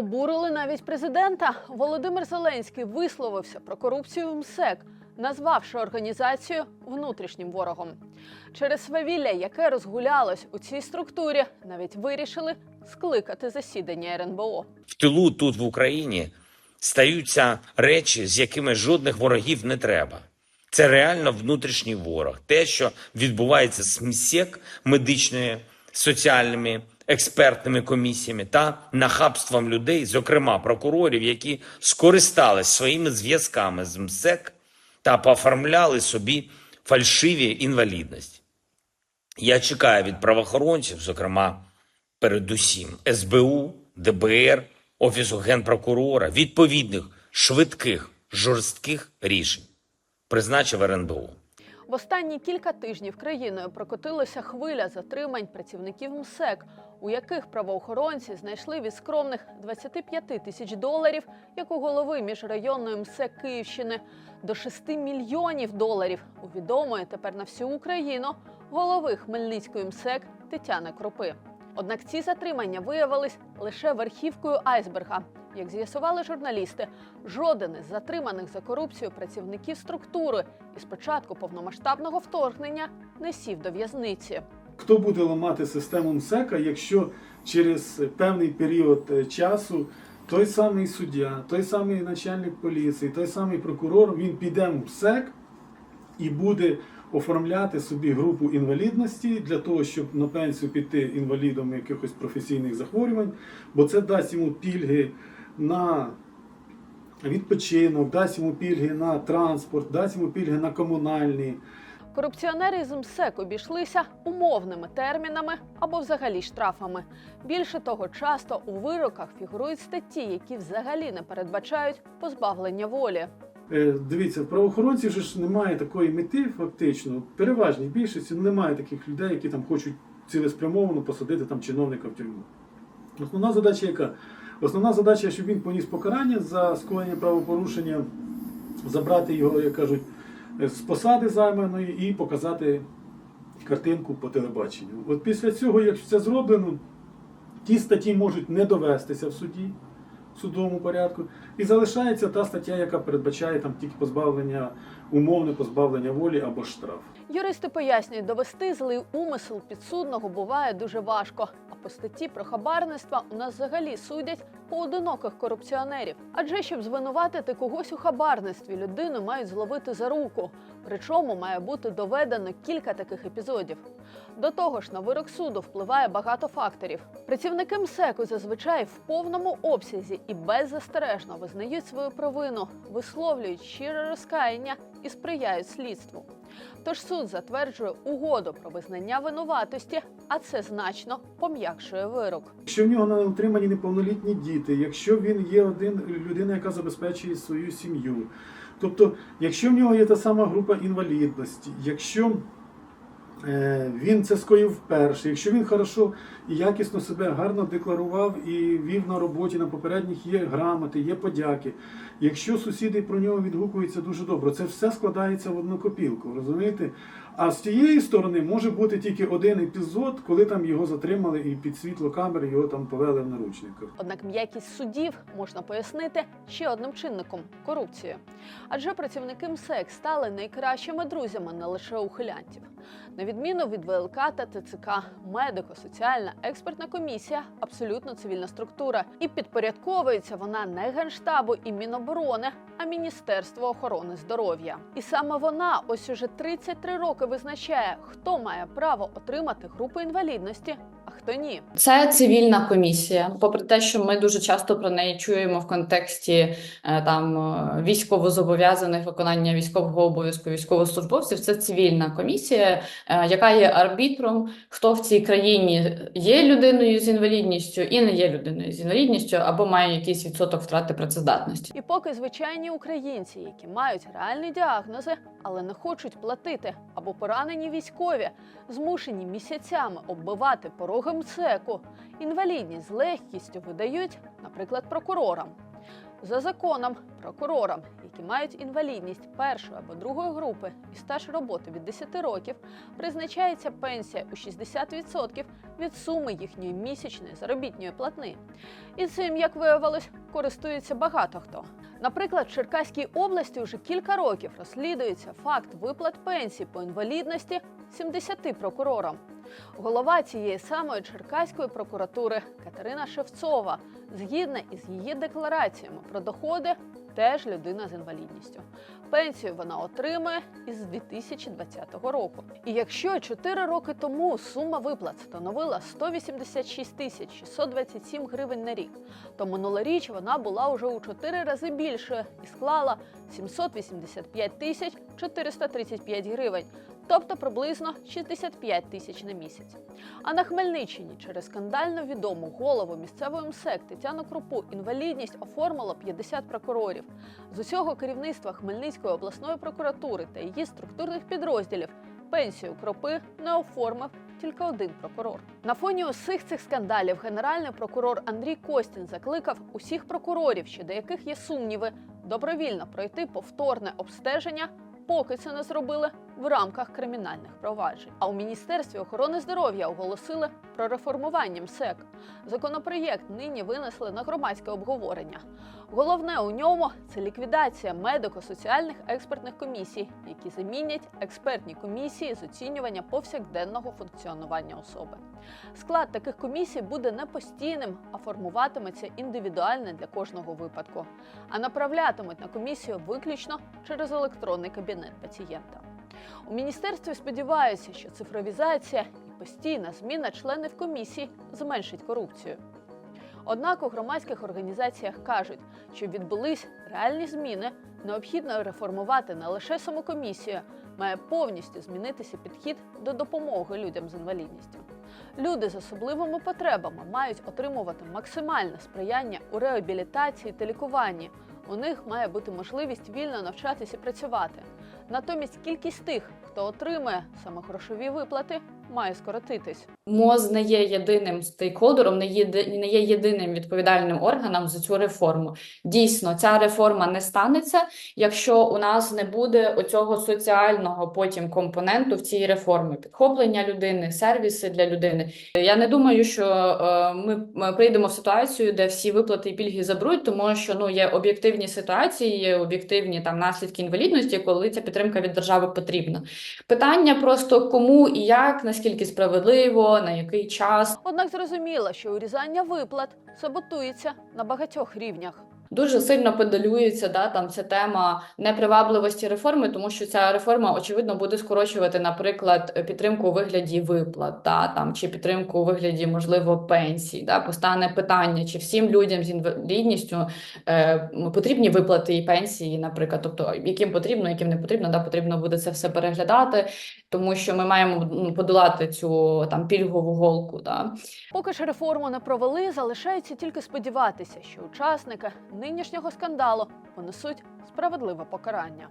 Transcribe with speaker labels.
Speaker 1: Обурили навіть президента. Володимир Зеленський висловився про корупцію в МСЕК, назвавши організацію внутрішнім ворогом. Через свавілля, яке розгулялось у цій структурі, навіть вирішили скликати засідання РНБО.
Speaker 2: в тилу тут в Україні стаються речі, з якими жодних ворогів не треба. Це реально внутрішній ворог. Те, що відбувається з МСЕК, медичними, соціальними, експертними комісіями та нахабством людей, зокрема прокурорів, які скористались своїми зв'язками з МСЕК та пооформляли собі фальшиві інвалідності. Я чекаю від правоохоронців, зокрема, передусім СБУ, ДБР, Офісу генпрокурора, відповідних швидких, жорстких рішень. Призначив РНБО.
Speaker 1: В останні кілька тижнів країною прокотилася хвиля затримань працівників МСЕК, у яких правоохоронці знайшли від скромних 25 тисяч доларів, як у голови міжрайонної МСЕК Київщини, до 6 мільйонів доларів у відомої тепер на всю Україну голови Хмельницької МСЕК Тетяни Крупи. Однак ці затримання виявились лише верхівкою айсберга. Як з'ясували журналісти, жоден із затриманих за корупцію працівників структури із початку повномасштабного вторгнення не сів до в'язниці.
Speaker 3: Хто буде ламати систему МСЕКа, якщо через певний період е, часу той самий суддя, той самий начальник поліції, той самий прокурор, він піде в МСЕК і буде оформляти собі групу інвалідності для того, щоб на пенсію піти інвалідом якихось професійних захворювань, бо це дасть йому пільги на відпочинок, дасть йому пільги на транспорт, дасть йому пільги на комунальні.
Speaker 1: Корупціонери з МСЕК обійшлися умовними термінами або взагалі штрафами. Більше того, часто у вироках фігурують статті, які взагалі не передбачають позбавлення волі.
Speaker 3: Е, Дивіться, в правоохоронців ж немає такої мети, фактично. Переважній більшості немає таких людей, які там хочуть цілеспрямовано посадити там чиновника в тюрму. Основна задача яка? Основна задача, щоб він поніс покарання за скоєння правопорушення, забрати його, як кажуть, е, з посади займаної і показати картинку по телебаченню. От після цього, якщо це зроблено, ті статті можуть не довестися в суді судовому порядку, і залишається та стаття, яка передбачає там тільки позбавлення, умовне позбавлення волі або штраф.
Speaker 1: Юристи пояснюють, довести злий умисел підсудного буває дуже важко. А по статті про хабарництва у нас взагалі судять поодиноких корупціонерів. Адже щоб звинуватити когось у хабарництві, людину мають зловити за руку. Причому має бути доведено кілька таких епізодів. До того ж, на вирок суду впливає багато факторів. Працівники МСЕКу зазвичай в повному обсязі і беззастережно визнають свою провину, висловлюють щире розкаяння і сприяють слідству. Тож суд затверджує угоду про визнання винуватості, а це значно пом'якшує вирок.
Speaker 3: Якщо в нього на утриманні неповнолітні діти, якщо він є один людина, яка забезпечує свою сім'ю, тобто, якщо в нього є та сама група інвалідності, якщо він це скоїв вперше, якщо він хорошо і якісно себе гарно декларував і вів на роботі на попередніх є грамоти, є подяки. Якщо сусіди про нього відгукуються дуже добре, це все складається в одну копілку, розумієте? А з тієї сторони може бути тільки один епізод, коли там його затримали і під світло камери його там повели в наручниках.
Speaker 1: Однак м'якість судів можна пояснити ще одним чинником корупцію. Адже працівники МСЕК стали найкращими друзями не лише ухилянтів. На відміну від ВЛК та ТЦК, медико-соціальна експертна комісія абсолютно цивільна структура, і підпорядковується вона не генштабу і Міноборони, а Міністерству охорони здоров'я. І саме вона ось уже 33 роки визначає, хто має право отримати групу інвалідності, а хто ні.
Speaker 4: Це цивільна комісія. Попри те, що ми дуже часто про неї чуємо в контексті е, там е, військовозобов'язаних виконання військового обов'язку військовослужбовців. Це цивільна комісія, яка є арбітром, хто в цій країні є людиною з інвалідністю і не є людиною з інвалідністю, або має якийсь відсоток втрати працездатності.
Speaker 1: І поки звичайні українці, які мають реальні діагнози, але не хочуть платити, або поранені військові, змушені місяцями оббивати пороги МСЕКу, інвалідність з легкістю видають, наприклад, прокурорам. За законом, прокурорам, які мають інвалідність першої або другої групи і стаж роботи від 10 років, призначається пенсія у 60% від суми їхньої місячної заробітної платни. І цим, як виявилось, користується багато хто. Наприклад, в Черкаській області вже кілька років розслідується факт виплат пенсій по інвалідності 70 прокурорам. Голова цієї самої Черкаської прокуратури Катерина Шевцова, згідна із її деклараціями про доходи, теж людина з інвалідністю. Пенсію вона отримує із 2020 року. І якщо 4 роки тому сума виплат становила 186 тисяч 627 гривень на рік, то минулоріч вона була уже у 4 рази більшою і склала 785 тисяч 435 гривень, тобто приблизно 65 тисяч на місяць. А на Хмельниччині через скандально відому голову місцевої МСЕК Тетяну Крупу інвалідність оформило 50 прокурорів. З усього керівництва Хмельницької обласної прокуратури та її структурних підрозділів пенсію Кропи не оформив тільки один прокурор. На фоні усіх цих скандалів генеральний прокурор Андрій Костін закликав усіх прокурорів, щодо яких є сумніви, добровільно пройти повторне обстеження, поки це не зробили в рамках кримінальних проваджень. А у міністерстві охорони здоров'я оголосили про реформування МСЕК. Законопроєкт нині винесли на громадське обговорення. Головне у ньому це ліквідація медико-соціальних експертних комісій, які замінять експертні комісії з оцінювання повсякденного функціонування особи. Склад таких комісій буде не постійним, а формуватиметься індивідуально для кожного випадку, а направлятимуть на комісію виключно через електронний кабінет пацієнта. У міністерстві сподіваються, що цифровізація і постійна зміна членів комісій зменшить корупцію. Однак у громадських організаціях кажуть, щоб відбулись реальні зміни, необхідно реформувати не лише саму комісію, має повністю змінитися підхід до допомоги людям з інвалідністю. Люди з особливими потребами мають отримувати максимальне сприяння у реабілітації та лікуванні. У них має бути можливість вільно навчатися і працювати. Натомість кількість тих, хто отримує саме грошові виплати, має скоротитись.
Speaker 4: МОЗ не є єдиним стейкхолдером, не є, не є єдиним відповідальним органом за цю реформу. Дійсно, ця реформа не станеться, якщо у нас не буде оцього соціального потім компоненту в цій реформі підхоплення людини, сервіси для людини. Я не думаю, що е, ми, прийдемо в ситуацію, де всі виплати і пільги заберуть, тому що ну є об'єктивні ситуації, є об'єктивні там наслідки інвалідності, коли ця підтримка від держави потрібна. Питання просто кому і як, наскільки справедливо, на який час.
Speaker 1: Однак зрозуміло, що урізання виплат саботується на багатьох рівнях.
Speaker 4: Дуже сильно педалюється да, там ця тема непривабливості реформи, тому що ця реформа, очевидно, буде скорочувати, наприклад, підтримку у вигляді виплат, да, там, чи підтримку у вигляді, можливо, пенсій. Да, постане питання, чи всім людям з інвалідністю е, потрібні виплати і пенсії, наприклад, тобто яким потрібно, яким не потрібно, да, потрібно буде це все переглядати, тому що ми маємо ну, подолати цю там пільгову голку. Да.
Speaker 1: Поки ж реформу не провели, залишається тільки сподіватися, що учасники нинішнього скандалу понесуть справедливе покарання.